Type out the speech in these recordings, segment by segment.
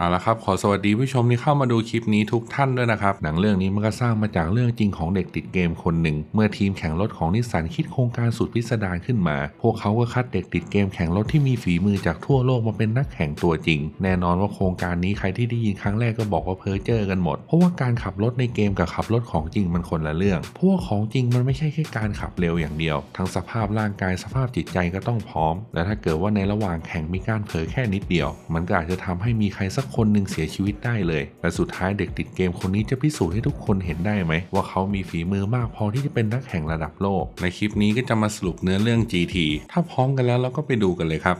เอาละครับขอสวัสดีผู้ชมที่เข้ามาดูคลิปนี้ทุกท่านด้วยนะครับ หนังเรื่องนี้มันก็สร้างมาจากเรื่องจริงของเด็กติดเกมคนหนึ่ง เมื่อทีมแข่งรถของนิสสันคิดโครงการสุดพิสดารขึ้นมา พวกเขาก็คัดเด็กติดเกมแข่งรถที่มีฝีมือจากทั่วโลกมาเป็นนักแข่งตัวจริง แน่นอนว่าโครงการนี้ใครที่ได้ยินครั้งแรกก็บอกว่าเพ้อเจอกันหมด เพราะว่าการขับรถในเกมกับขับรถของจริงมันคนละเรื่อง เพราะว่าของจริงมันไม่ใช่แค่การขับเร็วอย่างเดียว ทั้งสภาพร่างกายสภาพจิตใจก็ต้องพร้อม และถ้าเกิดว่าในระหว่างแข่งมีการเผลอแค่นิดเดียว มันก็อาจจะทำให้มีใครสักคนหนึ่งเสียชีวิตได้เลย แต่สุดท้ายเด็กติดเกมคนนี้จะพิสูจน์ให้ทุกคนเห็นได้ไหม ว่าเขามีฝีมือมากพอที่จะเป็นนักแข่งระดับโลก ในคลิปนี้ก็จะมาสรุปเนื้อเรื่อง GT ถ้าพร้อมกันแล้วเราก็ไปดูกันเลยครับ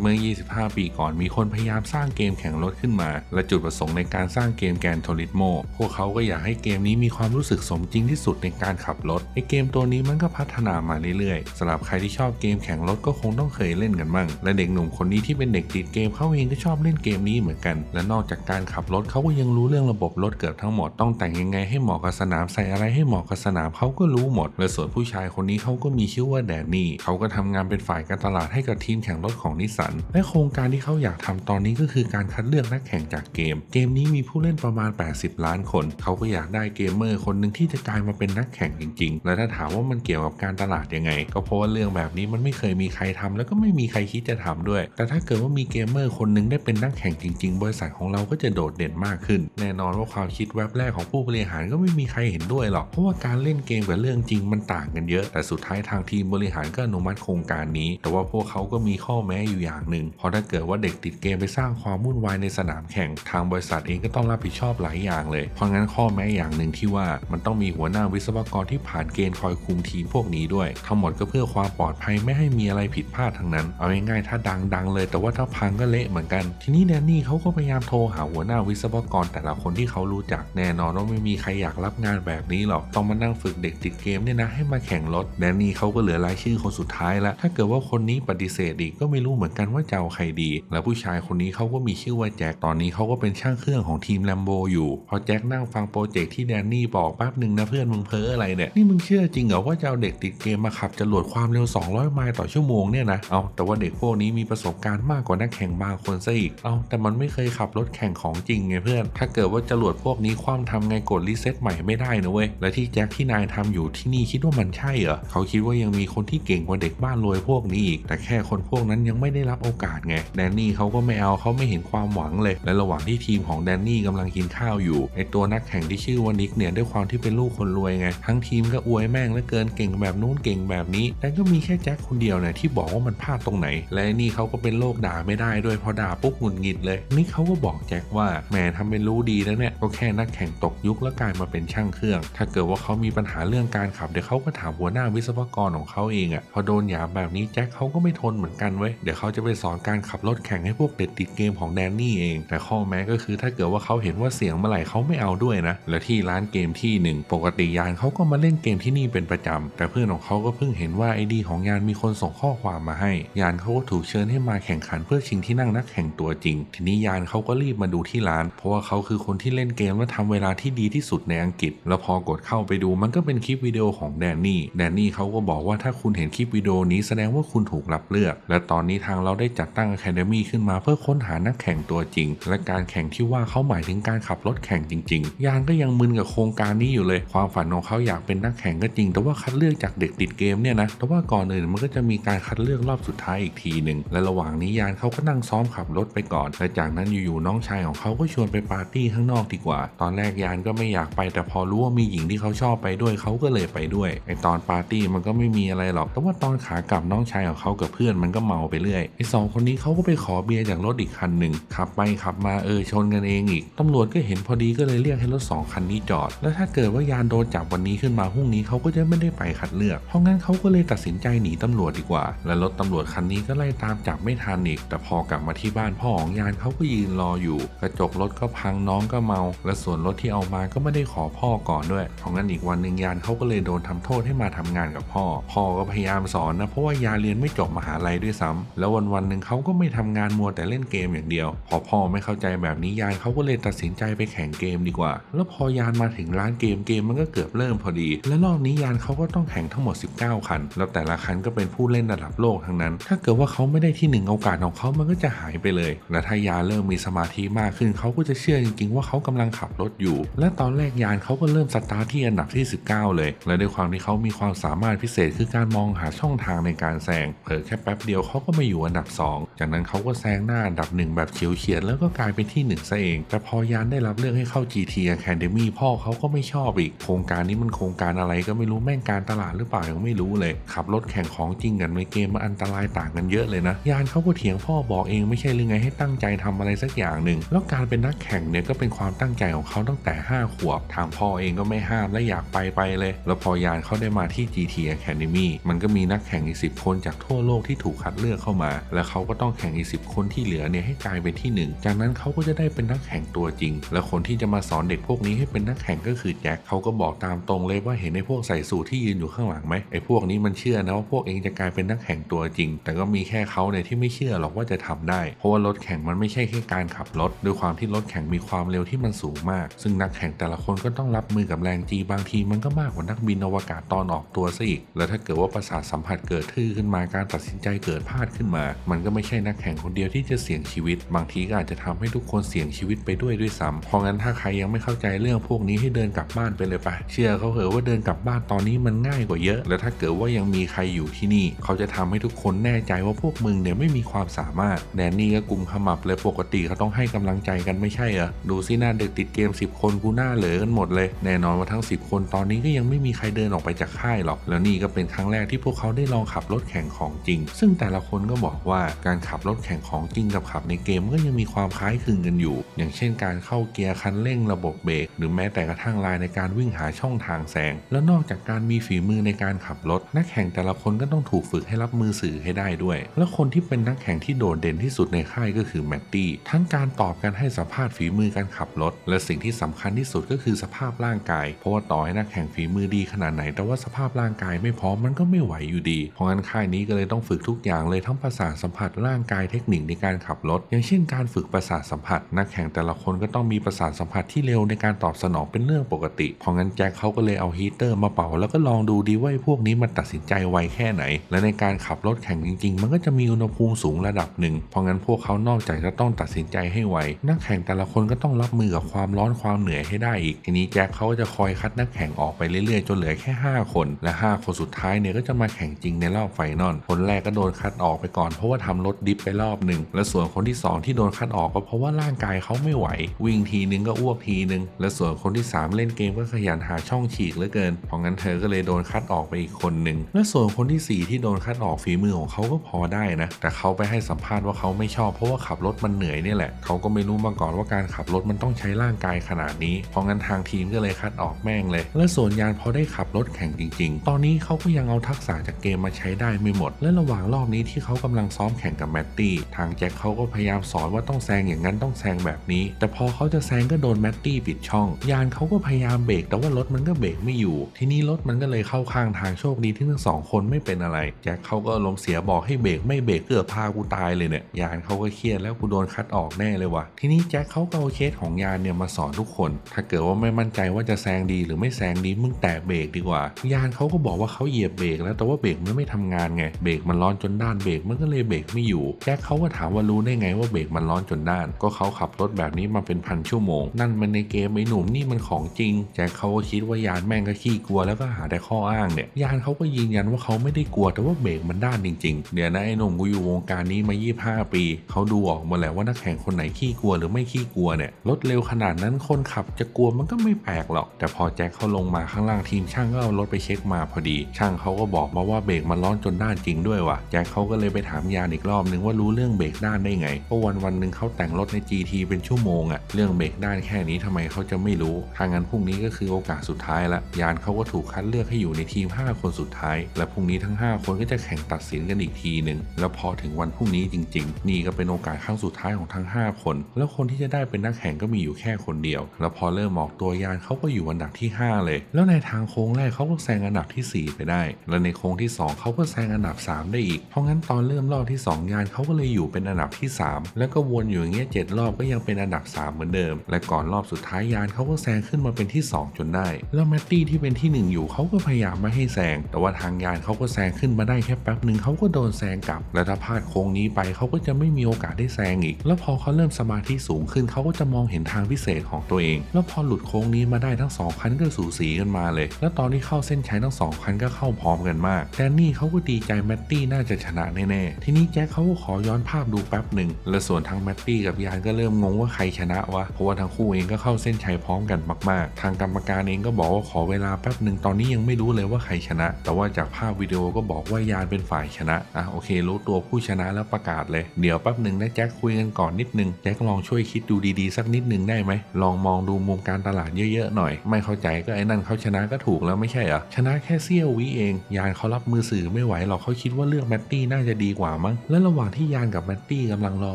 เมื่อ 25 ปีก่อนมีคนพยายามสร้างเกมแข่งรถขึ้นมา และจุดประสงค์ในการสร้างเกมแกนโทริสโมพวกเขาก็อยากให้เกมนี้มีความรู้สึกสมจริงที่สุดในการขับรถไอเกมตัวนี้มันก็พัฒนามาเรื่อยๆสำหรับใครที่ชอบเกมแข่งรถก็คงต้องเคยเล่นกันบ้างและเด็กหนุ่มคนนี้ที่เป็นเด็กติดเกมเขาเองก็ชอบเล่นเกมนี้เหมือนกัน และนอกจากการขับรถเขาก็ยังรู้เรื่องระบบรถเกือบทั้งหมดต้องแต่งยังไงให้เหมาะกับสนามใส่อะไรให้เหมาะกับสนามเขาก็รู้หมด และส่วนผู้ชายคนนี้เขาก็มีชื่อว่าแดนนี่เขาก็ทำงานเป็นฝ่ายการตลาดให้กับทีมแข่งรถของนิสสันและโครงการที่เขาอยากทำตอนนี้ก็คือการคัดเลือกนักแข่งจากเกม เกมนี้มีผู้เล่นประมาณ 80 ล้านคน เขาก็อยากได้เกมเมอร์คนหนึ่งที่จะกลายมาเป็นนักแข่งจริงๆ และถ้าถามว่ามันเกี่ยวกับการตลาดยังไง ก็เพราะว่าเรื่องแบบนี้มันไม่เคยมีใครทำแล้วก็ไม่มีใครคิดจะทำด้วย แต่ถ้าเกิดว่ามีเกมเมอร์คนหนึ่งได้เป็นนักแข่งจริง ๆ บริษัทของเราก็จะโดดเด่นมากขึ้น แน่นอนว่าความคิดแวบแรกของผู้บริหารก็ไม่มีใครเห็นด้วยหรอก เพราะว่าการเล่นเกมกับเรื่องจริงมันต่างกันเยอะ แต่สุดท้ายทางทีมบริหารก็อนุมัติโครงการนี้ แต่ว่าพวกเขาก็มีข้อแม้อยู่อย่างหนึ่ง เพราะถ้าเกิดว่าเด็กติดเกมไปสร้างความวุ่นวายในสนามแข่งทางบริษัทเองก็ต้องรับผิดชอบหลายอย่างเลย เพราะงั้นข้อแม้อย่างหนึ่งที่ว่ามันต้องมีหัวหน้าวิศวกรที่ผ่านเกณฑ์คอยคุมทีมพวกนี้ด้วย ทั้งหมดก็เพื่อความปลอดภัยไม่ให้มีอะไรผิดพลาดทั้งนั้น เอาง่ายๆถ้าดังดังเลย แต่ว่าถ้าพังก็เละเหมือนกัน ทีนี้แดนนี่เขาก็พยายามโทรหาหัวหน้าวิศวกรแต่ละคนที่เขารู้จักแน่นอนว่าไม่มีใครอยากรับงานแบบนี้หรอกต้องมานั่งฝึกเด็กติดเกมเนี่ยนะให้มาแข่งรถแดนนี่เขาก็เหลือรายชื่อคนสุดท้ายแล้วถ้าเกิดว่าคนนี้ปฏิเสธอีกก็ไม่รู้เหมือนกันว่าจะเอาใครดี แล้วผู้ชายคนนี้เขาก็มีชื่อว่าแจ็คตอนนี้เขาก็เป็นช่างเครื่องของทีมแลมโบอยู่พอแจ็คนั่งฟังโปรเจกต์ที่แดนนี่บอกแป๊บหนึ่งนะเพื่อนมึงเพ้ออะไรเนี่ยนี่มึงเชื่อจริงเหรอว่าจะเอาเด็กติดเกมมาขับจรวดความเร็ว 200 ไมล์ต่อชั่วโมงเนี่ยนะเอาแต่ว่าเด็กพวกนี้มีประสบการณ์มากกว่านักแข่งบางคนซะอีกเอาแต่มันไม่เคยขับรถแข่งของจริงไงเพื่อน ถ้าเกิดว่าจรวดพวกนี้คว่ำทำไงกดรีเซ็ตใหม่ไม่ได้นะเว้ยและที่แจ็คที่นายทำอยู่ที่นี่คิดว่ามันใช่เหรอเขาคิดว่ายังมีคนที่เก่งกว่าเด็กบ้านรวยพวกนี้อีกแต่แค่คนพวกนั้นยังไม่ได้รับโอกาสไงแดนนี่เขาก็ไม่เอาเขาไม่เห็นความหวังเลย และระหว่างที่ทีมของแดนนี่กำลังกินข้าวอยู่ไอตัวนักแข่งที่ชื่อว่านิกเนี่ยด้วยความที่เป็นลูกคนรวยไงทั้งทีมก็อวยแม่งเหลือเกินเก่งแบบนู้นเก่งแบบนี้แต่ก็มีแค่แจ็คคนเดียวเนี่ยที่บอกว่ามันพลาดตรงไหน และนี่เขาก็เป็นโรคด่าไม่ได้ด้วยพอด่าปุ๊บหงุดหงิดเลยนิกเขาก็บอกแจ็คว่าแหมทำเป็นรู้ดีแล้วเนี่ยก็แค่นักแข่งตกยุคแล้วกลายมาเป็นช่างเครื่อง ถ้าเกิดว่าเขามีปัญหาเรื่องการขับเดี๋ยวเขาก็ถามหัวหน้าวิศวกรของเขาเองอะ่ะพอโดนหยามแบบนี้แจ็คเขาก็ไม่ทนเหมือนกันเว้ยเดี๋ยวเขาจะไปไปสอนการขับรถแข่งให้พวกเด็กติดเกมของแดนนี่เอง แต่ข้อแม้ก็คือถ้าเกิดว่าเขาเห็นว่าเสียงเมื่อไหร่เขาไม่เอาด้วยนะ และที่ร้านเกมที่หนึ่งปกติยานเขาก็มาเล่นเกมที่นี่เป็นประจำแต่เพื่อนของเขาก็เพิ่งเห็นว่าไอดีของยานมีคนส่งข้อความมาให้ ยานเขาก็ถูกเชิญให้มาแข่งขันเพื่อชิงที่นั่งนักแข่งตัวจริง ทีนี้ยานเขาก็รีบมาดูที่ร้าน เพราะว่าเขาคือคนที่เล่นเกมและทำเวลาที่ดีที่สุดในอังกฤษ แล้วพอกดเข้าไปดูมันก็เป็นคลิปวิดีโอของแดนนี่ แดนนี่เขาก็บอกว่าถ้าคุณเห็นคลิปวิดีโอนี้แสดงว่าคุณถูกรับเลือก และตอนนี้ทางเราได้จัดตั้ง Academy ขึ้นมาเพื่อค้นหานักแข่งตัวจริง และการแข่งที่ว่าเขาหมายถึงการขับรถแข่งจริง ๆ ยานก็ยังมึนกับโครงการนี้อยู่เลย ความฝันของเขาอยากเป็นนักแข่งก็จริง แต่ว่าคัดเลือกจากเด็กติดเกมเนี่ยนะ แต่ว่าก่อนอื่นมันก็จะมีการคัดเลือกรอบสุดท้ายอีกทีหนึ่ง และระหว่างนี้ยานเขาก็นั่งซ้อมขับรถไปก่อน และจากนั้นอยู่ๆน้องชายของเขาก็ชวนไปปาร์ตี้ข้างนอกดีกว่า ตอนแรกยานก็ไม่อยากไป แต่พอรู้ว่ามีหญิงที่เขาชอบไปด้วยเขาก็เลยไปด้วยไอตอนปาร์ตี้มันก็ไม่มีอะไรหรอก แต่ว่าตอนขากลับน้องชายของเขากับเพื่อนมันก็เมาไปเรื่อยไอสองคนนี้เขาก็ไปขอเบียร์จากรถอีกคันหนึ่งขับไปขับมาเออชนกันเองอีกตำรวจก็เห็นพอดีก็เลยเรียกให้รถสองคันนี้จอด แล้วถ้าเกิดว่ายานโดนจับวันนี้ขึ้นมาพรุ่งนี้เขาก็จะไม่ได้ไปคัดเลือก เพราะงั้นเขาก็เลยตัดสินใจหนีตำรวจดีกว่า และรถตำรวจคันนี้ก็ไล่ตามจับไม่ทันอีก แต่พอกลับมาที่บ้านพ่อของยานเขาก็ยืนรออยู่ กระจกรถก็พังน้องก็เมา และส่วนรถที่เอามาก็ไม่ได้ขอพ่อก่อนด้วย เพราะงั้นอีกวันหนึ่งยานเขาก็เลยโดนทำโทษให้มาทำงานกับพ่อ พ่อก็พยายามสอนนะเพราะว่ายานเรียนไม่จบมหาลัยด้วยซ้ำแล้ววันวันหนึ่งเขาก็ไม่ทำงานมัวแต่เล่นเกมอย่างเดียว พอพ่อไม่เข้าใจแบบนี้ยานเขาก็เลยตัดสินใจไปแข่งเกมดีกว่า แล้วพอยานมาถึงร้านเกมเกมมันก็เกือบเริ่มพอดี และรอบนี้ยานเขาก็ต้องแข่งทั้งหมด 19 คัน แล้วแต่ละคันก็เป็นผู้เล่นระดับโลกทั้งนั้น ถ้าเกิดว่าเขาไม่ได้ที่หนึ่งโอกาสของเขามันก็จะหายไปเลย และถ้ายานเริ่มมีสมาธิมากขึ้นเขาก็จะเชื่อจริงๆว่าเขากำลังขับรถอยู่ และตอนแรกยานเขาก็เริ่มสตาร์ทที่อันดับที่ 19 เลย และด้วยความที่เขามีความสามารถพิเศษคือการมองหาช่องทางในการแซงเผลอแค่แป๊บเดียวเขาก็มาอยู่อันดับ2 จากนั้นเขาก็แซงหน้าอันดับหนึ่งแบบเฉียวเฉียดแล้วก็กลายเป็นที่หนึ่งซะเอง แต่พอยานได้รับเลือกให้เข้า GT Academy พ่อเขาก็ไม่ชอบอีก โครงการนี้มันโครงการอะไรก็ไม่รู้แม่งการตลาดหรือเปล่ายังไม่รู้เลย ขับรถแข่งของจริงกันในเกมมันอันตรายต่างกันเยอะเลยนะ ยานเขาก็เถียงพ่อบอกเองไม่ใช่หรือไงให้ตั้งใจทำอะไรสักอย่างหนึ่งแล้วการเป็นนักแข่งเนี่ยก็เป็นความตั้งใจของเขาตั้งแต่ 5 ขวบ ทางพ่อเองก็ไม่ห้ามและอยากไปไปเลย แล้วพอยานเขาได้มาที่ GT Academy มันก็มีนักแข่งอีก10 คนจากทั่วโลกที่ถูกคัดเลือกเข้ามาและเขาก็ต้องแข่งอีก10คนที่เหลือเนี่ยให้กลายเป็นที่หนึ่งจากนั้นเขาก็จะได้เป็นนักแข่งตัวจริง และคนที่จะมาสอนเด็กพวกนี้ให้เป็นนักแข่งก็คือแจ็คเขาก็บอกตามตรงเลยว่าเห็นไอ้พวกใส่สูทที่ยืนอยู่ข้างหลังไหมไอ้พวกนี้มันเชื่อนะว่าพวกเองจะกลายเป็นนักแข่งตัวจริง แต่ก็มีแค่เขาเนี่ยที่ไม่เชื่อหรอกว่าจะทำได้ เพราะว่ารถแข่งมันไม่ใช่แค่การขับรถด้วยความที่รถแข่งมีความเร็วที่มันสูงมาก ซึ่งนักแข่งแต่ละคนก็ต้องรับมือกับแรงจีบางทีมันก็มากกว่านักบินอวกาศตอนออกตัวซะอีก แล้วถ้าเกิดว่าประสาทสัมผัสเกิดทื่อขึ้นมาการตัดสินใจเกิดพลาดขึ้นมามันก็ไม่ใช่นักแข่งคนเดียวที่จะเสี่ยงชีวิต บางทีก็อาจจะทำให้ทุกคนเสี่ยงชีวิตไปด้วยด้วยซ้ำเพราะงั้นถ้าใครยังไม่เข้าใจเรื่องพวกนี้ให้เดินกลับบ้านไปเลยปะเชื่อเขาเหอะว่าเดินกลับบ้านตอนนี้มันง่ายกว่าเยอะ แล้วถ้าเกิดว่ายังมีใครอยู่ที่นี่ เขาจะทำให้ทุกคนแน่ใจว่าพวกมึงเนี่ยไม่มีความสามารถแดนนี่ก็กลุ่มขมับเลยปกติเขาต้องให้กำลังใจกันไม่ใช่เหรอดูสิหน้าเด็กติดเกม 10 คนกูหน้าเหลือกันหมดเลย แน่นอนว่าทั้ง 10 คนตอนนี้ก็ยังไม่มีใครเดินออกไปจากค่ายหรอก แล้วนี่ก็เป็นครั้งแรกที่พวกเขาได้ลองขับรถแข่งของจริง ซึ่งแต่ละคนก็บอกว่าการขับรถแข่งของจริงกับขับในเกมก็ยังมีความคล้ายคลึงกันอยู่ อย่างเช่นการเข้าเกียร์คันเร่งระบบเบรกหรือแม้แต่กระทั่งลายในการวิ่งหาช่องทางแซงแล้วนอกจากการมีฝีมือในการขับรถ นักแข่งแต่ละคนก็ต้องถูกฝึกให้รับมือสื่อให้ได้ด้วย และคนที่เป็นนักแข่งที่โดดเด่นที่สุดในค่ายก็คือแมตตี้ทั้งการตอบการให้สัมภาษณ์ฝีมือการขับรถ และสิ่งที่สำคัญที่สุดก็คือสภาพร่างกาย เพราะว่าต่อให้นักแข่งฝีมือดีขนาดไหน แต่ว่าสภาพร่างกายไม่พร้อมมันก็ไม่ไหวอยู่ดี เพราะงั้นค่ายนี้ก็เลยต้องฝึกทุกอย่างเลยทั้งประสาสัมผัสร่างกายเทคนิคในการขับรถ อย่างเช่นการฝึกประสาทสัมผัส นักแข่งแต่ละคนก็ต้องมีประสาทสัมผัสที่เร็วในการตอบสนองเป็นเรื่องปกติ เพราะงั้นแจ็คเขาก็เลยเอาฮีเตอร์มาเป่า แล้วก็ลองดูดีว่าไอ้พวกนี้มันตัดสินใจไวแค่ไหน และในการขับรถแข่งจริง ๆ มันก็จะมีอุณหภูมิสูงระดับหนึ่ง เพราะงั้นพวกเขานอกจากจะต้องตัดสินใจให้ไว นักแข่งแต่ละคนก็ต้องรับมือกับความร้อนความเหนื่อยให้ได้อีก ทีนี้แจ็คเขาก็จะคอยคัดนักแข่งออกไปเรื่อยๆ จนเหลือแค่ 5 คน และ 5 คนสุดท้ายเนี่ยก็จะมาแข่งจริงในรอบไฟนอล คนแรกก็โดนคัดออกไปก่อนเพราะว่าทำรถดิฟไปรอบหนึ่งและส่วนคนที่ 2 ที่โดนคัดออกก็เพราะว่าร่างกายเขาไม่ไหว วิ่งทีนึงก็อ้วกทีนึง และส่วนคนที่ 3 เล่นเกมก็ขยันหาช่องฉีกเหลือเกิน เพราะงั้นเธอก็เลยโดนคัดออกไปอีกคนหนึ่งและส่วนคนที่ 4 ที่โดนคัดออกฝีมือของเขาก็พอได้นะ แต่เขาไปให้สัมภาษณ์ว่าเขาไม่ชอบเพราะว่าขับรถมันเหนื่อยนี่แหละเขาก็ไม่รู้มาก่อนว่าการขับรถมันต้องใช้ร่างกายขนาดนี้ เพราะงั้นทางทีมก็เลยคัดออกแม่งเลย และส่วนยานพอได้ขับรถแข่งจริง ๆ ตอนนี้เขาก็ยังเอาทักษะจากเกมมาใช้ได้ไม่หมด และระหว่างรอบนี้ที่เขากำลังซ้อมแข่งกับแมตตี้ทางแจ็คเขาก็พยายามสอนว่าต้องแซงอย่างนั้นต้องแซงแบบนี้ แต่พอเขาจะแซงก็โดนแมตตี้ปิดช่อง ยานเขาก็พยายามเบรกแต่ว่ารถมันก็เบรกไม่อยู่ ทีนี้รถมันก็เลยเข้าข้างทางโชคดีที่ทั้งสองคนไม่เป็นอะไร แจ็คเขาก็ลมเสียบอกให้เบรกไม่เบรกเกือบพากูตายเลยเนี่ยยานเขาก็เครียดแล้วกูโดนคัดออกแน่เลยว่ะทีนี้แจ็คเขาก็เอาเคสของยานเนี่ยมาสอนทุกคน ถ้าเกิดว่าไม่มั่นใจว่าจะแซงดีหรือไม่แซงดีมึงแตะเบรกดีกว่า ยานเขาก็บอกว่าเขาเหยียบเบรกแล้วแต่ว่าเบรกมันไม่ทำงานไงเบรกมันร้อนจนด้านเบรกมันก็เลยเบรกไม่อยู่แจ็คเขาก็ถามว่ารู้ได้ไงว่าเบรกมันร้อนจนด้าน ก็เขาขับรถแบบนี้มาเป็นพันชั่วโมง นั่นมันในเกมไอ้หนุ่มนี่มันของจริง แจ็คเขาก็คิดว่ายานแม่งก็ขี้กลัวแล้วก็หาแต่ข้ออ้างเนี่ย ยานเขาก็ยืนยันว่าเขาไม่ได้กลัวแต่ว่าเบรกมันด้านจริงๆ เดี๋ยวนะไอ้หนุ่มกูอยู่วงการนี้มา 25 ปี เขาดูออกมาและว่านักแข่งคนไหนขี้กลัวหรือไม่ขี้กลัวเนี่ย รถเร็วขนาดนั้นคนขับจะกลัวมันก็ไม่แปลกหรอก แต่พอแจ็คเขาลงมาข้างล่างทีมช่างก็เอารถไปเช็คมาพอดี ช่างเขาก็บอกมาว่าเบรกมันร้อนจนด้านจริงด้วยว่ะ แจ็คเขาก็เลยไปถามยานอีกรอบนึงว่ารู้เรื่องเบรกด้านได้ไงเพราะวันวันหนึ่งเขาแต่งรถใน GT เป็นชั่วโมงอะเรื่องเบรกด้านแค่นี้ทำไมเขาจะไม่รู้ทางนั้นพรุ่งนี้ก็คือโอกาสสุดท้ายละยานเขาก็ถูกคัดเลือกให้อยู่ในทีม 5 คนสุดท้าย และพรุ่งนี้ทั้ง 5 คนก็จะแข่งตัดสินกันอีกทีหนึ่งแล้วพอถึงวันพรุ่งนี้จริง ๆ นี่ก็เป็นโอกาสครั้งสุดท้ายของทั้ง 5 คน แล้วคนที่จะได้เป็นนักแข่งก็มีอยู่แค่คนเดียว แล้วพอเริ่มออกตัวยานเขาก็อยู่อันดับที่ 5 เลย แล้วในทางโค้งแรกเขาก็แซงอันดับที่ 4 ไปได้ และในโค้งที่ 2เขาก็แซงอันดับ 3 ได้อีกเพราะงั้นตอนเริ่มรอบอบที่2ยานานเขาก็เลยอยู่เป็นอันดับที่ 3 แล้วก็วนอยู่อย่างเงี้ยเจ็ดรอบก็ยังเป็นอันดับ 3 เหมือนเดิม และก่อนรอบสุดท้ายยานเขาก็แซงขึ้นมาเป็นที่ 2 จนได้ แล้วแมตตี้ที่เป็นที่ 1 อยู่เขาก็พยายามไม่ให้แซงแต่ว่าทางยานเขาก็แซงขึ้นมาได้แค่แป๊บหนึ่งเขาก็โดนแซงกลับ และถ้าพลาดโค้งนี้ไปเขาก็จะไม่มีโอกาสได้แซงอีก แล้วพอเขาเริ่มสมาธิสูงขึ้นเขาก็จะมองเห็นทางพิเศษของตัวเอง แล้วพอหลุดโค้งนี้มาได้ทั้งสองคันก็สูสีกันมาเลย แล้วตอนที่เข้าเส้นชัยทั้งสองคันก็เข้าพร้อมกันมากแดนนี่เขาก็ดีใจแมตตี้น่าจะชนะแน่ๆทีนี้แจ็คเขาก็ขอย้อนภาพดูแป๊บหนึ่ง และส่วนทางแมตตี้กับยานก็เริ่มงงว่าใครชนะวะ เพราะว่าทั้งคู่เองก็เข้าเส้นชัยพร้อมกันมาก ๆ ทางกรรมการเองก็บอกว่าขอเวลาแป๊บหนึ่งตอนนี้ยังไม่รู้เลยว่าใครชนะ แต่ว่าจากภาพวิดีโอก็บอกว่ายานเป็นฝ่ายชนะ อะโอเค รู้ตัวผู้ชนะแล้วประกาศเลย เดี๋ยวแป๊บหนึ่งนะแจ็คคุยกันก่อนนิดนึง แจ็คลองช่วยคิดดูดี ๆ สักนิดนึงได้ไหม ลองมองดูมุมการตลาดเยอะ ๆ หน่อย ไม่เข้าใจก็ไอ้นั่นเขาชนะก็ถูกแล้วไม่ใช่เหรอ ชนะแค่เสี้ยววิเอง ยานเขารับมือสื่อไม่ไหวหรอกเขาคิดว่าเลือกแมตตี้น่าจะดีกว่ามั้งและระหว่างที่ยานกับแมตตี้กำลังรอ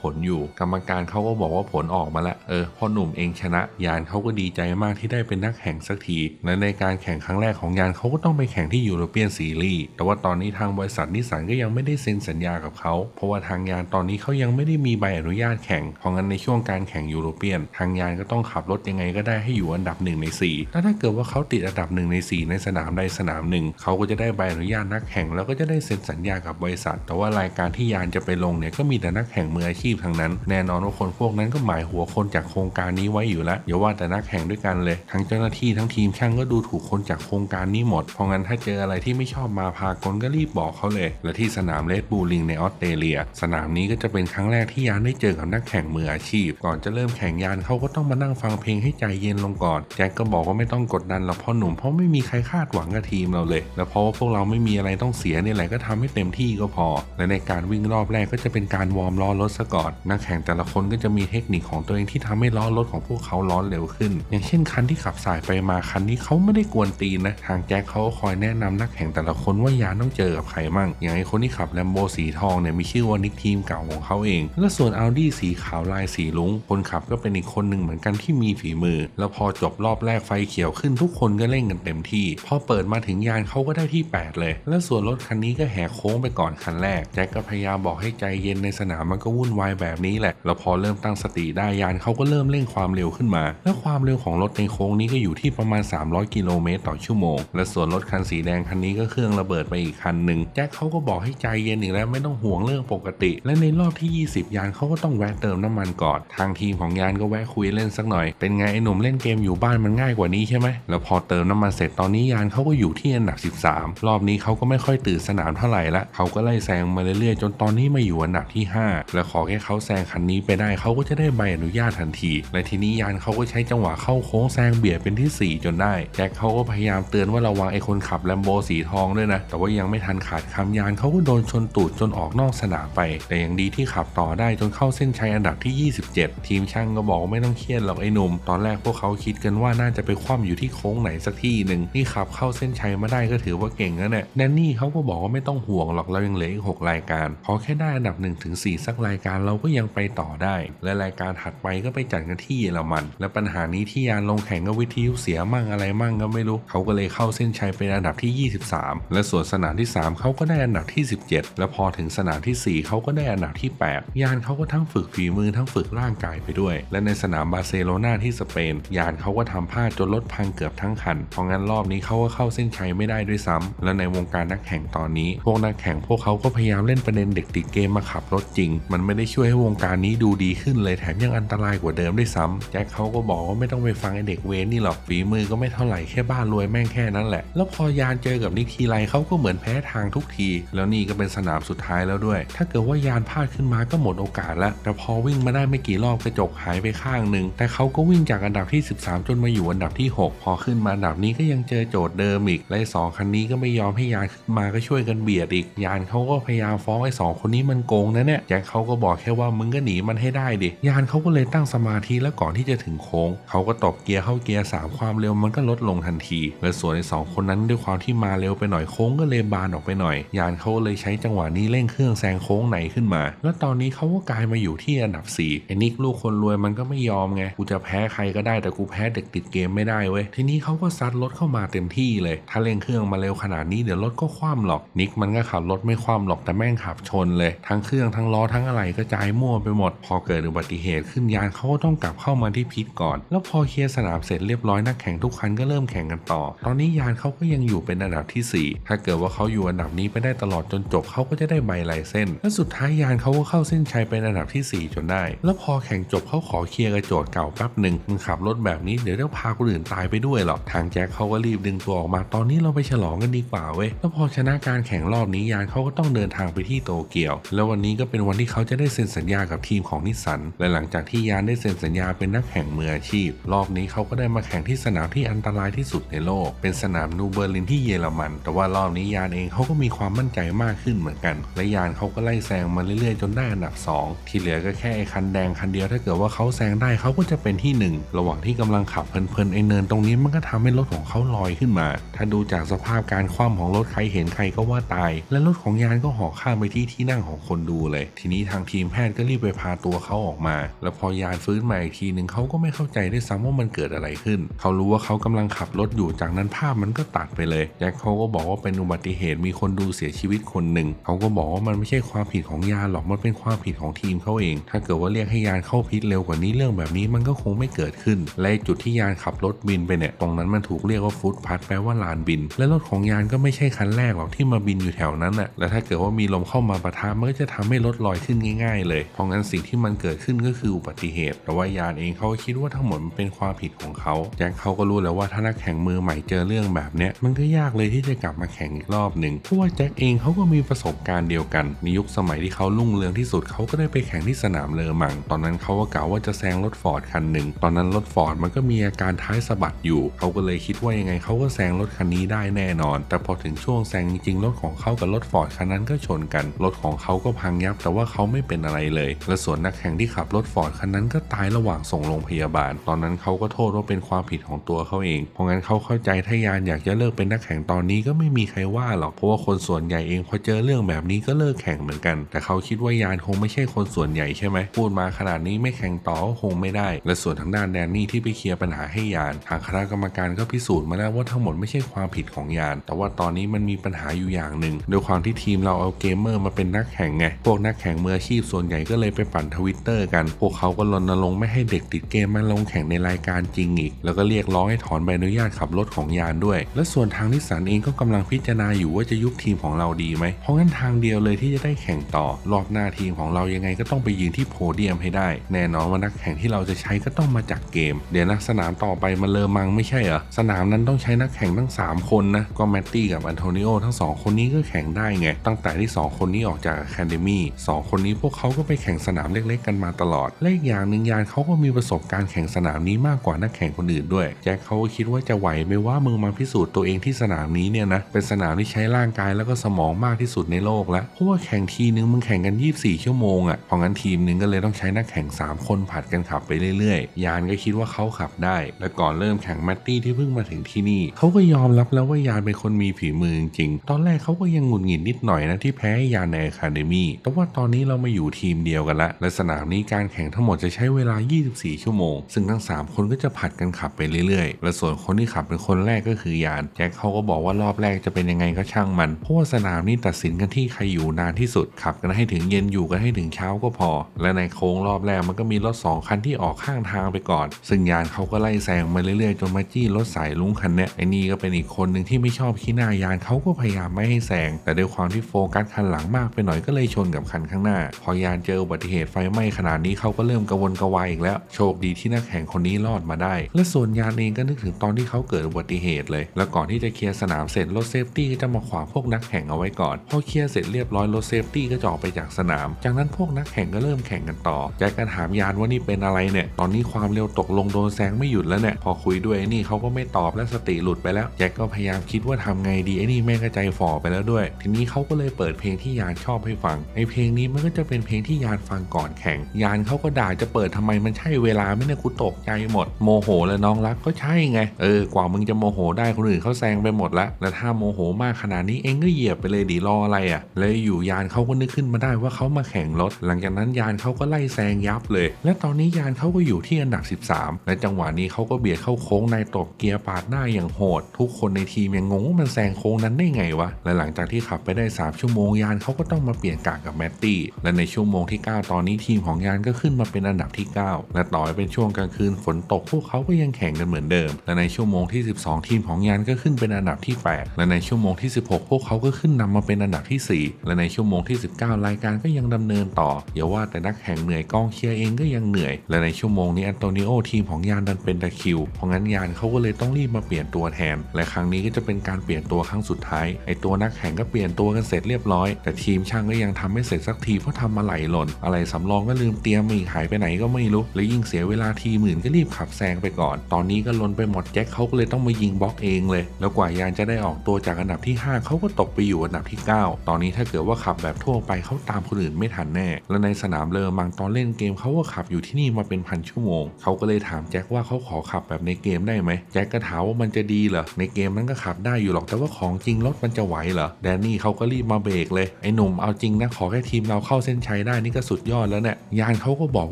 ผลอยู่ กรรมการเขาก็บอกว่าผลออกมาแล้วเออพอหนุ่มเองชนะ ยานเขาก็ดีใจมากที่ได้เป็นนักแข่งสักที และในการแข่งครั้งแรกของยานเขาก็ต้องไปแข่งที่ยูโรเปียนซีรีส์แต่ว่าตอนนี้ทางบริษัทนิสสันก็ยังไม่ได้เซ็นสัญญากับเขา เพราะว่าทางยานตอนนี้เขายังไม่ได้มีใบอนุญาตแข่ง เพราะงั้นในช่วงการแข่งยูโรเปียน ทางยานก็ต้องขับรถยังไงก็ได้ให้อยู่อันดับหนึ่งใน4แล้วถ้าเกิดว่าเขาติดอันดับหนึ่งใน 4 ในสนามใดสนามหนึ่งเขาก็จะได้ใบอนุญาตนักแข่ง แล้วก็จะได้เซ็นสัญญากับบริษัท แต่ว่ารายการที่ยานจะไปลงเนี่ยก็มีแต่นักแข่งมืออาชีพทั้งนั้น แน่นอนว่าคนพวกนั้นก็หมายหัวคนจากโครงการนี้ไว้อยู่แล้วอย่าว่าแต่นักแข่งด้วยกันเลยทั้งเจ้าหน้าที่ทั้งทีมช่างก็ดูถูกคนจากโครงการนี้หมดเพราะงั้นถ้าเจออะไรที่ไม่ชอบมาพากลก็รีบบอกเขาเลย และที่สนามเลดบูลิงในออสเตรเลีย สนามนี้ก็จะเป็นครั้งแรกที่ยานได้เจอกับนักแข่งมืออาชีพ ก่อนจะเริ่มแข่งยานเขาก็ต้องมานั่งฟังเพลงให้ใจเย็นลงก่อนแจ็คก็บอกว่าไม่ต้องกดดันหรอกพ่อหนุ่มเพราะไม่มีใครคาดหวังกับทีมเราเลย และเพราะว่าพวกเราไม่มีอะไรต้องเสียนี่แหละก็ทำให้เต็มที่ก็พอและในการการวิ่งรอบแรกก็จะเป็นการวอร์มล้อรถซะก่อนนักแข่งแต่ละคนก็จะมีเทคนิคของตัวเองที่ทำให้ล้อรถของพวกเขาร้อนเร็วขึ้น อย่างเช่นคันที่ขับสายไปมาคันนี้เขาไม่ได้กวนตีนนะทางแจ็คเขาก็คอยแนะนำนักแข่งแต่ละคนว่ายานต้องเจอกับใครมั่ง อย่างไอคนที่ขับแลมโบสีทองเนี่ยมีชื่อว่านิกทีมเก่าของเขาเอง และส่วนอัลดี้สีขาวลายสีลุงคนขับก็เป็นอีกคนหนึ่งเหมือนกันที่มีฝีมือ แล้วพอจบรอบแรกไฟเขียวขึ้นทุกคนก็เร่งกันเต็มที่ พอเปิดมาถึงยานเขาก็ได้ที่ 8 เลย และส่วนรถคันนี้ก็แหกโค้งไปก่อนคันแรกแจ็คก็พยายามบอกให้ใจเย็นในสนามมันก็วุ่นวายแบบนี้แหละ แล้วพอเริ่มตั้งสติได้ยานเขาก็เริ่มเร่งความเร็วขึ้นมา และความเร็วของรถในโค้งนี้ก็อยู่ที่ประมาณ 300 กิโลเมตรต่อชั่วโมง และส่วนรถคันสีแดงคันนี้ก็เครื่องระเบิดไปอีกคันหนึ่งแจ็คเขาก็บอกให้ใจเย็นอีกแล้วไม่ต้องห่วงเรื่องปกติ และในรอบที่ 20 ยานเขาก็ต้องแวะเติมน้ำมันก่อน ทางทีมของยานก็แวะคุยเล่นสักหน่อย เป็นไงไอ้หนุ่มเล่นเกมอยู่บ้านมันง่ายกว่านี้ใช่ไหมแล้วพอเติมน้ำมันเสร็จตอนนี้ยานเขาก็อยู่ที่อันดับ 13 รอบนี้เขาก็ไม่ค่อยตื่นสนามเท่าไหร่ละเขาก็ไล่แซงมาเรื่อยๆ จนตอนนี้มาอยู่อันดับที่ 5 และขอแค่เขาแซงคันนี้ไปได้เขาก็จะได้ใบอนุญาตทันที และทีนี้ยานเขาก็ใช้จังหวะเข้าโค้งแซงเบียดเป็นที่ 4 จนได้แจ็คเขาก็พยายามเตือนว่าระวังไอ้คนขับแลมโบสีทองด้วยนะ แต่ว่ายังไม่ทันขาดคำยานเขาก็โดนชนตูดจนออกนอกสนามไป แต่ยังดีที่ขับต่อได้จนเข้าเส้นชัยอันดับที่ 27 ทีมช่างก็บอกไม่ต้องเครียดหรอกไอ้หนุ่ม ตอนแรกพวกเขาคิดกันว่าน่าจะไปคว่ำอยู่ที่โค้งไหนสักที่หนึ่งนี่ขับเข้าเส้นชัยมาได้ก็ถือว่าเก่งแล้วเนี่ยแดนนี่เขาก็บอกว่าไม่ต้องห่วงหรอกเรายังเหลืออีก6รายการขอแค่ได้อันดับ1ถึง4สักรายการเราก็ยังไปต่อได้ และรายการถัดไปก็ไปจัดกันที่เยอรมัน และปัญหานี้ที่ยานลงแข่งก็วิทยุเสียมั่งอะไรมั่งก็ไม่รู้ เขาก็เลยเข้าเส้นชัยเป็นอันดับที่ 23 และส่วนสนามที่ 3 เขาก็ได้อันดับที่ 17 และพอถึงสนามที่ 4 เขาก็ได้อันดับที่ 8 ยานเขาก็ทั้งฝึกฝีมือทั้งฝึกร่างกายไปด้วย และในสนามบาร์เซโลนาที่สเปน ยานเขาก็ทำพลาดจนรถพังเกือบทั้งคัน เพราะงั้นรอบนี้เขาก็เข้าเส้นชัยไม่ได้ด้วยซ้ำและในวงการนักแข่งตอนนี้ พวกนักแข่งพวกเขาก็พยายามเล่นประเด็นเด็กติดเกมมาขับรถจริง มันไม่ได้ช่วยให้วงการนี้ดูดีขึ้นเลยแถมยังอันตรายกว่าเดิมด้วยซ้ำแจ็คเขาก็บอกว่าไม่ต้องไปฟังไอเด็กเวนนี่หรอกฝีมือก็ไม่เท่าไหร่แค่บ้านรวยแม่งแค่นั้นแหละ แล้วพอยานเจอกับนิกทีไรเขาก็เหมือนแพ้ทางทุกที แล้วนี่ก็เป็นสนามสุดท้ายแล้วด้วย ถ้าเกิดว่ายานพลาดขึ้นมาก็หมดโอกาสแล้วแต่พอวิ่งมาได้ไม่กี่รอบกระจกหายไปข้างหนึ่งแต่เขาก็วิ่งจากอันดับที่ 13 จนมาอยู่อันดับที่ 6 พอขึ้นมาอันดับนี้ก็ยังเจอโจทย์เดิมอีกและสองคันนี้ก็ไม่ยอมให้ยานขึ้นมาก็ช่วยกันเบียดอีกยานเขาก็พยายามฟองไอ้สองคนนี้มันโกงนะเนี่ยแจ็คเขาก็บอกแค่ว่ามึงก็หนีมันให้ได้ดิยานเขาก็เลยตั้งสมาธิแล้วก่อนที่จะถึงโค้งเขาก็ตบเกียร์เข้าเกียร์สามความเร็วมันก็ลดลงทันทีและส่วนไอ้สองคนนั้นด้วยความที่มาเร็วไปหน่อยโค้งก็เลยบานออกไปหน่อย ยานเขาเลยใช้จังหวะนี้เร่งเครื่องแซงโค้งไหนขึ้นมา แล้วตอนนี้เขาก็กลายมาอยู่ที่อันดับ4ไอ้นิกลูกคนรวยมันก็ไม่ยอมไงกูจะแพ้ใครก็ได้แต่กูแพ้เด็กติดเกมไม่ได้เว้ยทีนี้เขาก็ซัดรถเข้ามาเต็มที่เลย ถ้าเร่งเครื่องมาเร็วขนาดนี้เดี๋ยวรถก็คว่ำหรอกนิกมันก็ขับรถไม่คว่ำหรอกแต่แม่งขับชนเลย ทั้งเครื่องทั้งล้อทั้งอะไรกระจายมั่วไปหมด พอเกิดอุบัติเหตุขึ้นยานเขาก็ต้องกลับเข้ามาที่พิทก่อน แล้วพอเคลียร์สนามเสร็จเรียบร้อยนักแข่งทุกคันก็เริ่มแข่งกันต่อ ตอนนี้ยานเขาก็ยังอยู่เป็นอันดับที่ 4 ถ้าเกิดว่าเขาอยู่อันดับนี้ไปได้ตลอดจนจบเขาก็จะได้ใบลายเส้น และสุดท้ายยานเขาก็เข้าเส้นชัยเป็นอันดับที่ 4 จนได้ แล้วพอแข่งจบเขาขอเคลียร์กระโจทย์เก่าแป๊บหนึ่งมึงขับรถแบบนี้เดี๋ยวจะพาคนอื่นตายไปด้วยหรอกทางแจ็คเขาก็รีบดึงตัวออกมา ตอนนี้เราไปฉลองกันดีกว่าเว้ยแล้วพอชนะการแข่งรอบนี้ยานเขาก็ต้องเดินทางไปที่โตเกียว แล้ววันนี้ก็เป็นวันที่เขาจะได้เซ็นสัญญากับทีมของนิสสันและหลังจากที่ยานได้เซ็นสัญญาเป็นนักแข่งมืออาชีพ รอบนี้เขาก็ได้มาแข่งที่สนามที่อันตรายที่สุดในโลก เป็นสนามนูเบอร์ลินที่เยอรมัน แต่ว่ารอบนี้ยานเองเขาก็มีความมั่นใจมากขึ้นเหมือนกัน และยานเขาก็ไล่แซงมาเรื่อยๆ จนได้อันดับ 2 ที่เหลือก็แค่ไอ้คันแดงคันเดียวถ้าเกิดว่าเขาแซงได้เขาก็จะเป็นที่หนึ่งระหว่างที่กำลังขับเพลินๆไอเนินตรงนี้มันก็ทำให้รถของเขาลอยขึ้นมา ถ้าดูจากสภาพการคว่ำของรถใครเห็นใครก็ว่าตาย และรถของยานก็ห่อข้ามไปที่ที่นั่งของคนดูเลย ทีนี้ทางทีมแพทย์ก็รีบไปพาตัวเขาออกมา แล้วพอยานฟื้นมาอีกทีหนึ่งเขาก็ไม่เข้าใจด้วยซ้ำว่ามันเกิดอะไรขึ้น เขารู้ว่าเขากำลังขับรถอยู่จากนั้นภาพมันก็ตัดไปเลยแจ็คเขาก็บอกว่าเป็นอุบัติเหตุมีคนดูเสียชีวิตคนหนึ่งเขาก็บอกว่ามันไม่ใช่ความผิดของยานหรอกมันเป็นความผิดของทีมเขาเอง ถ้าเกิดว่าเรียกให้ยานเข้าพิษเร็วกว่านี้เรื่องแบบนี้มันก็คงไม่เกิดขึ้นและจุดที่ยานขับรถบินไปเนี่ยตรงนั้นมันถูกเรียกว่าฟุตพัทแปลว่าลานบิน และรถของยานก็ไม่ใช่คันแรกหรอกที่มาบินอยู่แถวนั้นน่ะและถ้าเกิดว่ามีลมเข้ามาปะทะมันก็จะทำให้รถลอยขึ้นง่าย ๆ เลยเพราะงั้นสิ่งที่มันเกิดขึ้นก็คืออุบัติเหตุ แต่ว่ายานเองเขาก็คิดว่าทั้งหมดมันเป็นความผิดของเขาแจ็คเขาก็รู้แล้วว่าถ้านักแข่งมือใหม่เจอเรื่องแบบเนี้ยมันก็ยากเลยที่จะกลับมาแข่งอีกรอบหนึ่งเพราะว่าแจ็คเองเขาก็มีประสบการณ์เดียวกันในยุคสมัยที่เขารุ่งเรืองที่สุดเขาก็ได้ไปแข่งที่สนามเลอมัง ตอนนั้นเขาก็กล่าวว่าจะแซงรถฟอร์ดคันหนึ่งตอนนั้นรถฟอร์ดมันก็มีอาการท้ายสะบัดอยู่เขาก็เลยคิดว่ายังไงเขาก็แซงรถคันนี้ได้แน่นอน แต่พอถึงช่วงแซงจริงๆรถของเขากับรถฟอร์ดคันนั้นก็ชนกันรถของเขาก็พังยับ แต่ว่าเขาไม่เป็นอะไรเลย และส่วนนักแข่งที่ขับรถฟอร์ดคันนั้นก็ตายระหว่างส่งโรงพยาบาล ตอนนั้นเขาก็โทษว่าเป็นความผิดของตัวเขาเอง เพราะงั้นเขาเข้าใจถ้ายานอยากจะเลิกเป็นนักแข่งตอนนี้ก็ไม่มีใครว่าหรอกเพราะว่าคนส่วนใหญ่เองพอเจอเรื่องแบบนี้ก็เลิกแข่งเหมือนกัน แต่เขาคิดว่ายานคงไม่ใช่คนส่วนใหญ่ใช่ไหมพูดมาขนาดนี้ไม่แข่งต่อก็คงไม่ได้ และส่วนทางด้านแดนนี่ที่ไปเคลียร์ปัญหาให้ยาน ทางคณะกรรมการก็พิสูจน์มาแล้วว่าทั้งหมดไม่ใช่ความผิดของยาน แต่ว่าตอนนี้มันมีปัญหาอยู่อย่างหนึ่งโดยความที่ทีมเราเอาเกมเมอร์มาเป็นนักแข่งไง พวกนักแข่งมืออาชีพส่วนใหญ่ก็เลยไปปั่นทวิตเตอร์กัน พวกเขาก็รณรงค์ไม่ให้เด็กติดเกมมาลงแข่งในรายการจริงอีก แล้วก็เรียกร้องให้ถอนใบอนุญาตขับรถของยานด้วย และส่วนทางนิสสันเองก็กำลังพิจารณาอยู่ว่าจะยุบทีมของเราดีไหม เพราะงั้นทางเดียวเลยที่จะได้แข่งต่อ รอบหน้าทีมของเรายังไงก็ต้องไปยืนที่โพเดียมให้ได้ แน่นอนว่านักแข่งที่เราจะใช้ก็ต้องมาจากเกม เดี๋ยวนักสนามต่อไปมาเลอมังไม่ใช่เหรอ สนามนั้นต้องใช้นักแข่งทั้ง 3 คนนะ ก็แมตตี้กับอันโทนิโอทั้งสองคนนี้ก็แข่งได้ไง ตั้งแต่ที่ 2คนนี้ออกจากอะคาเดมี่สองคนนี้พวกเขาก็ไปแข่งสนามเล็กๆ กันมาตลอด และอีกอย่างหนึ่งยานเขาก็มีประสบการณ์แข่งสนามนี้มากกว่านักแข่งคนอื่นด้วย แจ็คเขาก็คิดว่าจะไหวไหมว่ามึงมาพิสูจน์ตัวเองที่สนามนี้เนี่ยนะ เป็นสนามที่ใช้ร่างกายแล้วก็สมองมากที่สุดในโลกแล้ว เพราะว่าแข่งทีนึงมึงแข่งกัน 24 ชั่วโมงอะ่ะ เพราะงั้นทีมหนึงก็เลยต้องใช้นักแข่ง 3 คนผัดกันขับไปเรื่อยๆ ยานก็คิดว่าเขาขับได้ และก่อนเริ่มแข่งแมตตี้ที่เพิ่งมาถึงที่นี่เขาก็ยอมรับแล้วว่ายานเป็นคนมีฝีมือจริงๆตอนแรกเขาก็ยังหงุดหงิดนิดหน่อยนะที่แพ้ยานในอะคาเดมี่แต่ว่าตอนนี้เรามาอยู่ทีมเดียวกันละ และสนามนี้การแข่งทั้งหมดจะใช้เวลา 24 ชั่วโมง ซึ่งทั้ง 3 คนก็จะผัดกันขับไปเรื่อยๆ และส่วนคนที่ขับเป็นคนแรกก็คือยานแจ็คเขาก็บอกว่ารอบแรกจะเป็นยังไงก็ช่างมัน เพราะว่าสนามนี้ตัดสินกันที่ใครอยู่นานที่สุด ขับกันให้ถึงเย็นอยู่กันให้ถึงเช้าก็พอ และในโค้งรอบแรกมันก็มีรถ2คันที่ออกข้างทางไปก่อน ซึ่งยานเขาก็ไล่แซงมาเรื่อยๆจนมาจี้รถสายลุงคันเนี้ยไอ้นี่ก็เป็นอีกคนหนึ่งที่ไม่ชอบขี้หน้ายานเขาก็พยายามไม่ให้แซงแต่ด้วยความที่โฟกัสคันหลังมากไปหน่อยก็เลยชนกับคันข้างหน้า พอยานเจออุบัติเหตุไฟไหม้ขนาดนี้เขาก็เริ่มกระวนกระวายอีกแล้ว โชคดีที่นักแข่งคนนี้รอดมาได้ และส่วนยานเองก็นึกถึงตอนที่เขาเกิดอุบัติเหตุเลย แล้วก่อนที่จะเคลียร์สนามเสร็จรถเซฟตี้ก็จะมาขวางพวกนักแข่งเอาไว้ก่อนพอเคลียร์เสร็จเรียบร้อยรถเซฟตี้ก็จะออกไปจากสนาม จากนั้นพวกนักแข่งก็เริ่มแข่งกันต่อแจ็คก็ถามยานว่านี่เป็นอะไรเนี่ย ตอนนี้ความเร็วตกลงโดนแซงไม่หยุดแล้วเนี่ย พอคุยด้วยไอ้นี่เขาก็ไม่ตอบและสติหลุดไปแล้วแจ็คก็พยายามคิดว่าทำไงดีไอ้นี่แม่งก็ใจฝ่อไปแล้วด้วย ทีนี้เขาก็เลยเปิดเพลงที่ยานชอบให้ฟังไอเพลงนี้มันก็จะเป็นเพลงที่ยานฟังก่อนแข่ง ยานเขาก็ด่าจะเปิดทำไมมันใช่เวลาไม่เนี่ยกูตกใจหมด โมโหเลยน้องรักก็ใช่ไง เออกว่ามึงจะโมโหได้คนอื่นเขาแซงไปหมดละแล้วถ้าโมโหมากขนาดนี้เองก็เหยียบไปเลยดีรออะไรอะ่ะแล้วอยู่ยานเขาก็นึกขึ้นมาได้ว่าเขามาแข่งรถ หลังจากนั้นยานเขาก็ไล่แซงยับเลย และตอนนี้ยานเขาก็อยู่ที่อันดับ 13 และจังหวะนี้เขาก็เบียดเข้าโค้งในตบเกียร์ปาดหน้าอย่างโหด ทุกคนในทีมยังงงว่ามันแซงโค้งนั้นได้ไงวะและหลังจากที่ขับไปได้ 3 ชั่วโมงยานเขาก็ต้องมาเปลี่ยนกากกับแมตตี้ และในชั่วโมงที่ 9 ตอนนี้ทีมของยานก็ขึ้นมาเป็นอันดับที่ 9 และต่อให้เป็นช่วงกลางคืนฝนตกพวกเขาก็ยังแข่งกันเหมือนเดิม และในชั่วโมงที่ 12 ทีมของยานก็ขึ้นเป็นอันดับที่ 8 และในชั่วโมงที่ 16 พวกเขาก็ขึ้นนำมาเป็นอันดับที่ 4 และในชั่วโมงที่ 19 รายการก็ยังดำเนินต่ออย่าว่าแต่นักแข่งเหนื่อยกองเชียร์เองก็ยังเหนื่อย และในชั่วโมงนี้อันโตนิโอทีมของยานดันเป็นตะคิว เพราะงั้นยานเขาก็เลยต้องรีบมาเปลี่ยนตัวแทน และครั้งนี้ก็จะเป็นการเปลี่ยนตัวครั้งสุดท้ายไอตัวนักแข่งก็เปลี่ยนตัวกันเสร็จเรียบร้อยแต่ทีมช่างก็ยังทำไม่เสร็จสักทีเพราะทำมาไหลหล่น อะไรสำรองก็ลืมเตรียมมาอีกหายไปไหนก็ไม่รู้ และยิ่งเสียเวลาทีหมื่นก็รีบขับแซงไปก่อน ตอนนี้ก็ลนไปหมดแจ็คเขาก็เลยต้องมายิงบล็อกเองเลย แล้วกว่ายานจะได้ออกตัวจากอันดับที่ 5เขาก็ตกไปอยู่อันดับที่ 9 ตอนนี้ถ้าเกิดว่าขับแบบทั่วไปเขาตามคนอื่นไม่ทันแน่ และในสนามเลอมังตอนเล่นเกมเขาก็ขับอยู่ที่นี่มาเป็นพันชั่วโมงเขาก็เลยถามแจ็คว่าเขาขอขับแบบในเกมได้ไหมแจ็คก็ถามว่ามันจะดีเหรอในเกมมันก็ขับได้อยู่หรอกแต่ว่าของจริงรถมันจะไหวเหรอแดนนี่เขาก็รีบมาเบรกเลยไอ้หนุ่มเอาจริงนะขอแค่ทีมเราเข้าเส้นชัยได้นี่ก็สุดยอดแล้วเนี่ยยานเขาก็บอก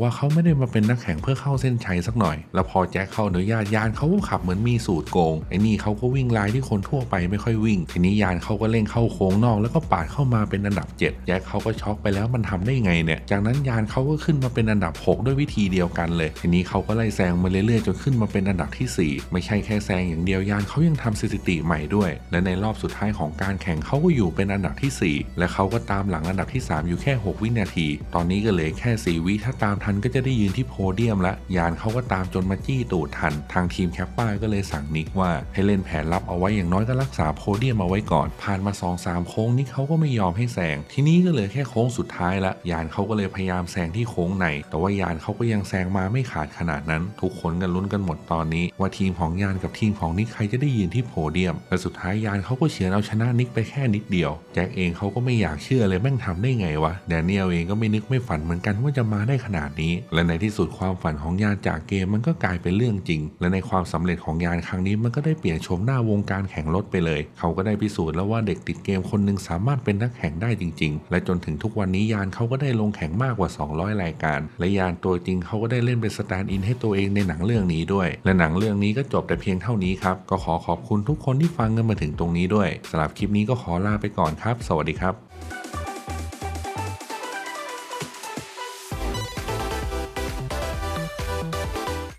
ว่าเขาไม่ได้มาเป็นนักแข่งเพื่อเข้าเส้นชัยสักหน่อย แล้วพอแจ็คเข้าอนุญาตยานเขาก็ขับเหมือนมีสูตรโกงไอ้นี่เขาก็วิ่งลายที่คนทั่วไปไม่ค่อยวิ่ง ทีนี้ยานเขาก็เร่งเข้าโค้งนอก แล้วก็ปาดเข้ามาเป็นอันดับ 7 แจ็คเขาก็ช็อกไปแล้วมันทำได้ไงเนี่ย จากนั้นยานเขาก็ขึ้นมาเป็นอันดับ 6 ด้วยวิธีเดียวกันเลย ทีนี้เขาก็ไล่แซงมาเรื่อยๆจนขึ้นมาเป็นอันดับทีสี่4 ไม่ใช่แค่แซงอย่างเดียวยานเขายังทำสถิติใหม่ด้วย และในรอบสุดท้ายของการแข่งเขาก็อยู่เป็นอันดับที่ 4 และเขาก็ตามหลังอันดับที่ 3 อยู่แค่ 6 วินาที ตอนนี้ก็เหลือแค่ 4 วิถ้าตามทันก็จะได้ยืนที่โพเดียมละ ยานเขาก็ตามจนมาจี้ตูดทัน ทางทีมแคปป้าก็เลยสั่งนิกว่าให้เล่นแผนลับเอาไว้อย่างน้อยก็รักษาโพเดียมเอาไว้ก่อน ผ่านมา 2-3 โค้งนิกเขาก็ไม่ยอมให้แซง ทีนี้ก็เหลือแค่โค้งสุดท้ายละ ยานเขาก็เลยพยายามแซงที่โค้งใน แต่ว่ายานเขาก็ยังแซงมาไม่ขาดขนาดนั้น ทุกคนกันลุ้นกันหมดตอนนี้ ว่าทีมของยานกับทีมของนิกใครจะได้ยืนที่โพเดียม และสุดท้ายยานเขาก็เฉือนเอาชนะนิกไปแค่นิดเดียว แจ็คเองเขาก็ไม่อยากเชื่อเลยแม่งทำได้ไงวะแดเนียลเองก็ไม่นึกไม่ฝันเหมือนกันว่าจะมาได้ขนาดนี้ และในที่สุดความฝันของยานจากเกมมันก็กลายเป็นเรื่องจริง และในความสำเร็จของยานครั้งนี้มันก็ได้เปลี่ยนโฉมหน้าวงการแข่งรถไปเลย เขาก็ได้พิสูจน์แล้วว่าเด็กติดเกมคนหนึงสามารถเป็นนักแข่งได้จริง ๆ และจนถึงทุกวันนี้ยานเขาก็ได้ลงแข่งมากกว่า 200 รายการ และยานตัวจริงเขาก็ได้เล่นเป็นสแตนด์อินให้ตัวเองในหนังเรื่องนี้ด้วย และหนังเรื่องนี้ก็จบแต่เพียงเท่านี้ครับ ก็ขอขอบคุณทุกคนที่ฟังกันมาถึงตรงนี้ด้วยสำหรับคลิปนี้ก็ขอลาไปก่อนครับ สวัสดีครับ